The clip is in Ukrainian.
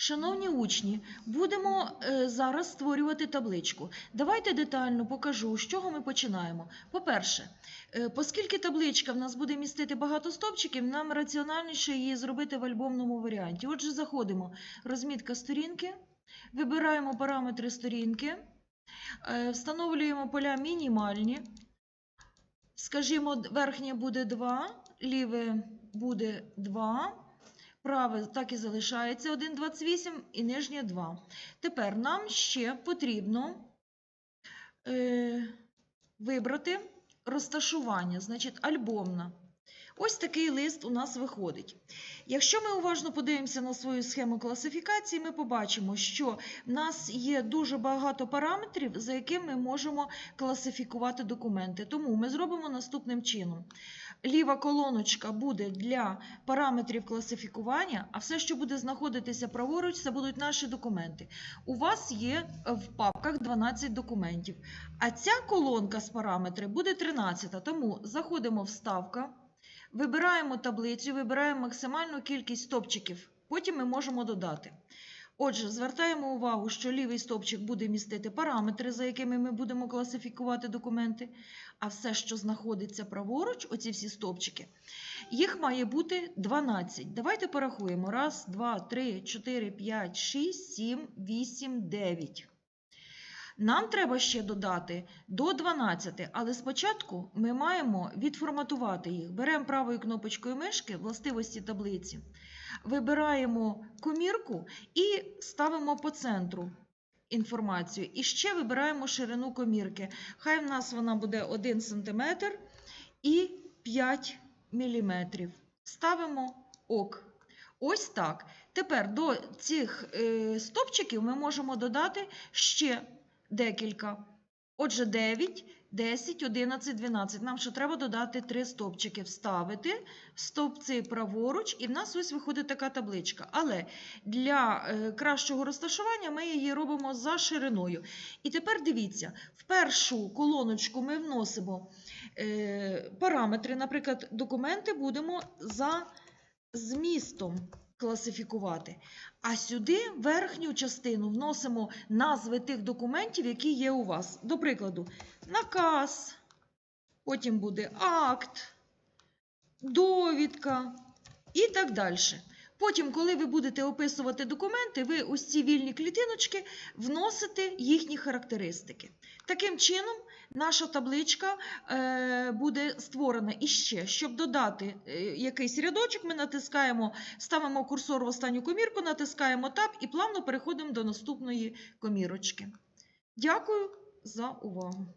Шановні учні, будемо е, зараз створювати табличку. Давайте детально покажу, з чого ми починаємо. По-перше, е, оскільки табличка в нас буде містити багато стовпчиків, нам раціональніше її зробити в альбомному варіанті. Отже, заходимо, розмітка сторінки, вибираємо параметри сторінки, е, встановлюємо поля мінімальні. Скажімо, верхнє буде 2, ліве буде 2. Праве так і залишається 1,28 і нижнє 2. Тепер нам ще потрібно е, вибрати розташування, значить альбомна. Ось такий лист у нас виходить. Якщо ми уважно подивимося на свою схему класифікації, ми побачимо, що в нас є дуже багато параметрів, за якими ми можемо класифікувати документи. Тому ми зробимо наступним чином. Ліва колоночка буде для параметрів класифікування, а все, що буде знаходитися праворуч, це будуть наші документи. У вас є в папках 12 документів, а ця колонка з параметри буде 13. Тому заходимо в ставка, вибираємо таблицю, вибираємо максимальну кількість стопчиків. Потім ми можемо додати. Отже, звертаємо увагу, що лівий стовпчик буде містити параметри, за якими ми будемо класифікувати документи, а все, що знаходиться праворуч, оці всі стовпчики, їх має бути 12. Давайте порахуємо. Раз, два, три, чотири, п'ять, шість, сім, вісім, дев'ять. Нам треба ще додати до 12, але спочатку ми маємо відформатувати їх. Беремо правою кнопочкою мишки властивості таблиці, вибираємо комірку і ставимо по центру інформацію. І ще вибираємо ширину комірки. Хай в нас вона буде 1 см і 5 мм. Ставимо ок. Ось так. Тепер до цих е, стопчиків ми можемо додати ще декілька. Отже, 9, 10, 11, 12. Нам ще треба додати 3 стовпчики, вставити стовпці праворуч, і в нас ось виходить така табличка. Але для е, кращого розташування ми її робимо за шириною. І тепер дивіться, в першу колоночку ми вносимо е, параметри, наприклад, документи будемо за змістом класифікувати. А сюди верхню частину вносимо назви тих документів, які є у вас. До прикладу, наказ, потім буде акт, довідка і так далі. Потім, коли ви будете описувати документи, ви ось ці вільні клітиночки вносите їхні характеристики. Таким чином, наша табличка е, буде створена і ще, щоб додати е, якийсь рядочок, ми натискаємо, ставимо курсор в останню комірку, натискаємо Tab і плавно переходимо до наступної комірочки. Дякую за увагу.